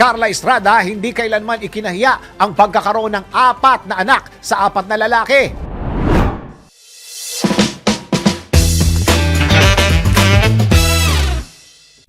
Carla Estrada hindi kailanman ikinahiya ang pagkakaroon ng apat na anak sa apat na lalaki.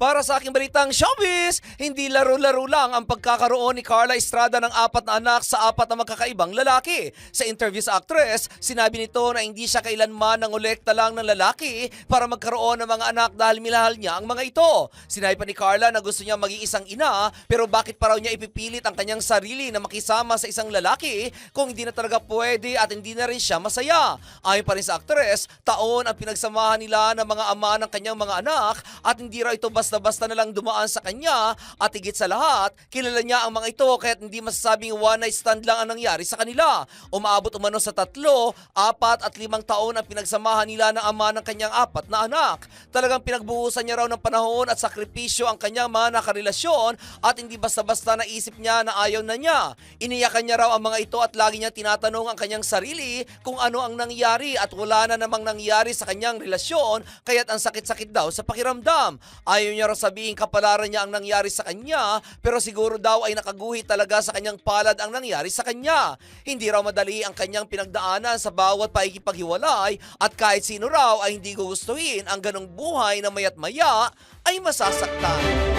Para sa aking balitang showbiz, hindi laro-laro lang ang pagkakaroon ni Carla Estrada ng apat na anak sa apat na magkakaibang lalaki. Sa interview sa actress, sinabi nito na hindi siya kailanman nangolekta lang ng lalaki para magkaroon ng mga anak dahil minahal niya ang mga ito. Sinabi pa ni Carla na gusto niya maging isang ina pero bakit pa raw niya ipipilit ang kanyang sarili na makisama sa isang lalaki kung hindi na talaga pwede at hindi na rin siya masaya. Ayon pa rin sa actress, taon ang pinagsamahan nila ng mga ama ng kanyang mga anak at hindi raw ito basta-basta na lang dumaan sa kanya at higit sa lahat, kilala niya ang mga ito kaya't hindi masasabing one night stand lang ang nangyari sa kanila. Umaabot umano sa tatlo, apat at limang taon ang pinagsamahan nila ng ama ng kanyang apat na anak. Talagang pinagbuhusan niya raw ng panahon at sakripisyo ang kanyang mga nakarelasyon at hindi basta-basta naisip niya na ayaw na niya. Iniyakan niya raw ang mga ito at lagi niya tinatanong ang kanyang sarili kung ano ang nangyari at wala na namang nangyari sa kanyang relasyon kaya't ang sakit-sakit daw sa pakiramdam. Ayaw niya raw sabihin kapalaran niya ang nangyari sa kanya pero siguro daw ay nakaguhit talaga sa kanyang palad ang nangyari sa kanya. Hindi raw madali ang kanyang pinagdaanan sa bawat paikipaghiwalay at kahit sino raw ay hindi gugustuhin ang ganong buhay na mayat maya ay masasaktan.